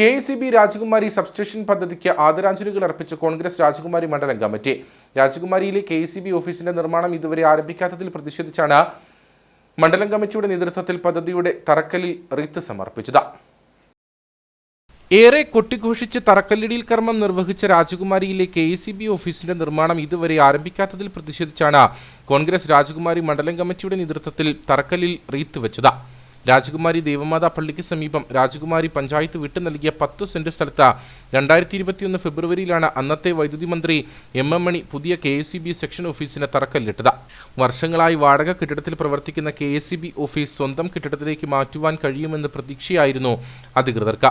K C B Rajakumari substation പദ്ധതിക്ക് ആദരാഞ്ജലികൾ അർപ്പിച്ച് കോൺഗ്രസ് രാജകുമാരി മണ്ഡലം കമ്മിറ്റി. രാജകുമാരിയിലെ കെ സി ബി ഓഫീസിന്റെ നിർമ്മാണം ഇതുവരെ ആരംഭിക്കാത്തതിൽ പ്രതിഷേധിച്ചാണ് മണ്ഡലം കമ്മിറ്റിയുടെ നേതൃത്വത്തിൽ പദ്ധതിയുടെ തറക്കല്ലിൽ റീത്ത് സമർപ്പിച്ചത്. ഏറെ കൊട്ടിഘോഷിച്ച് തറക്കല്ലിടിയിൽ കർമ്മം നിർവഹിച്ച രാജകുമാരിയിലെ കെ സി ബി ഓഫീസിന്റെ നിർമ്മാണം ഇതുവരെ ആരംഭിക്കാത്തതിൽ പ്രതിഷേധിച്ചാണ് കോൺഗ്രസ് രാജകുമാരി മണ്ഡലം കമ്മിറ്റിയുടെ നേതൃത്വത്തിൽ തറക്കല്ലിൽ റീത്ത് വെച്ചത്. രാജകുമാരി ദേവമാതാ പള്ളിക്ക് സമീപം രാജകുമാരി പഞ്ചായത്ത് വിട്ടു നൽകിയ പത്തു സെന്റ് സ്ഥലത്ത് രണ്ടായിരത്തി ഇരുപത്തിയൊന്ന് ഫെബ്രുവരിയിലാണ് അന്നത്തെ വൈദ്യുതി മന്ത്രി എം എം മണി പുതിയ K S C B section ഓഫീസിന് തറക്കല്ലിട്ടത്. വർഷങ്ങളായി വാടക കെട്ടിടത്തിൽ പ്രവർത്തിക്കുന്ന K S C B office സ്വന്തം കെട്ടിടത്തിലേക്ക് മാറ്റുവാൻ കഴിയുമെന്ന് പ്രതീക്ഷയായിരുന്നു അധികൃതർക്ക്.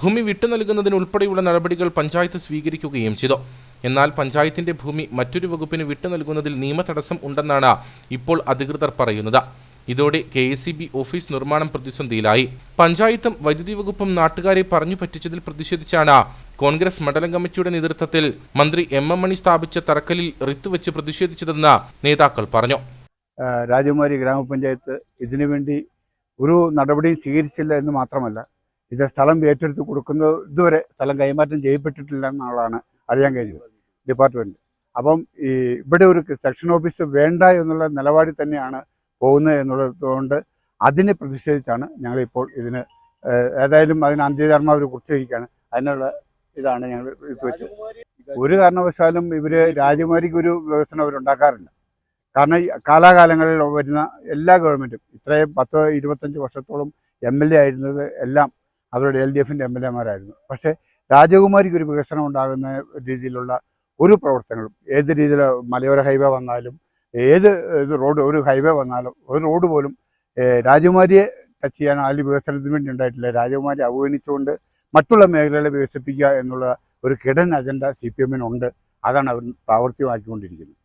ഭൂമി വിട്ടു നൽകുന്നതിനുൾപ്പെടെയുള്ള നടപടികൾ പഞ്ചായത്ത് സ്വീകരിക്കുകയും ചെയ്തു. എന്നാൽ പഞ്ചായത്തിന്റെ ഭൂമി മറ്റൊരു വകുപ്പിന് വിട്ടു നൽകുന്നതിൽ നിയമതടസ്സം ഉണ്ടെന്നാണ് ഇപ്പോൾ അധികൃതർ പറയുന്നത്. ഇതോടെ കെ എസ് ഓഫീസ് നിർമ്മാണം പ്രതിസന്ധിയിലായി. പഞ്ചായത്തും വൈദ്യുതി വകുപ്പും നാട്ടുകാരെ പറഞ്ഞു പറ്റിച്ചതിൽ പ്രതിഷേധിച്ചാണ് കോൺഗ്രസ് മണ്ഡലം കമ്മിറ്റിയുടെ നേതൃത്വത്തിൽ മന്ത്രി എം എം മണി സ്ഥാപിച്ച തറക്കല്ലിൽ റിത്തുവെച്ച് പ്രതിഷേധിച്ചതെന്ന് നേതാക്കൾ പറഞ്ഞു. രാജകുമാരി ഗ്രാമപഞ്ചായത്ത് ഇതിനുവേണ്ടി ഒരു നടപടിയും സ്വീകരിച്ചില്ല എന്ന് മാത്രമല്ല ഇത് സ്ഥലം ഏറ്റെടുത്ത് കൊടുക്കുന്നത് ഇതുവരെ സ്ഥലം കൈമാറ്റം ചെയ്യപ്പെട്ടിട്ടില്ല എന്നുള്ളതാണ് അറിയാൻ കഴിഞ്ഞത് ഡിപ്പാർട്ട്മെന്റ് അപ്പം ഈ ഇവിടെ ഒരു സെക്ഷൻ ഓഫീസ് വേണ്ട എന്നുള്ള നിലപാടിൽ തന്നെയാണ് പോകുന്നത് എന്നുള്ളതുകൊണ്ട് അതിനെ പ്രതിഷേധിച്ചാണ് ഞങ്ങളിപ്പോൾ ഇതിന് ഏതായാലും അതിന് അന്ത്യകർമ്മ അവർ കുറിച്ചിരിക്കുകയാണ്. അതിനുള്ള ഇതാണ് ഞങ്ങൾ ഇത് വെച്ചത്. ഒരു കാരണവശാലും ഇവർ രാജകുമാരിക്ക് ഒരു വികസനം അവരുണ്ടാക്കാറില്ല കാരണം കാലാകാലങ്ങളിൽ വരുന്ന എല്ലാ ഗവൺമെന്റും ഇത്രയും പത്ത് ഇരുപത്തഞ്ച് വർഷത്തോളം എം എൽ എ ആയിരുന്നത് എല്ലാം അവരുടെ എൽ ഡി എഫിന്റെ എം എൽ എമാരായിരുന്നു. പക്ഷേ രാജകുമാരിക്ക് ഒരു വികസനം ഉണ്ടാകുന്ന രീതിയിലുള്ള ഒരു പ്രവർത്തനങ്ങളും ഏത് രീതിയിൽ മലയോര ഹൈവേ വന്നാലും ഏത് ഇത് റോഡ് ഒരു ഹൈവേ വന്നാലും ഒരു റോഡ് പോലും രാജകുമാരിയെ ടച്ച് ചെയ്യാൻ അല്ലെങ്കിൽ വികസനത്തിന് വേണ്ടി ഉണ്ടായിട്ടില്ല. രാജകുമാരി അവഗണിച്ചുകൊണ്ട് മറ്റുള്ള മേഖലകളെ വികസിപ്പിക്കുക എന്നുള്ള ഒരു കിടൻ അജണ്ട സി പി എമ്മിനുണ്ട് അതാണ് അവർ പ്രാവർത്തികമാക്കിക്കൊണ്ടിരിക്കുന്നത്.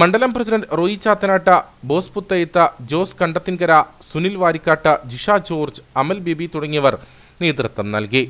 മണ്ഡലം പ്രസിഡന്റ് റോയി ചാത്തനാട്ട ബോസ് പുത്തയിത്ത ജോസ് കണ്ടത്തിൻകര സുനിൽ വാരിക്കാട്ട ജിഷ ജോർജ് അമൽ ബിബി തുടങ്ങിയവർ നേതൃത്വം നൽകി.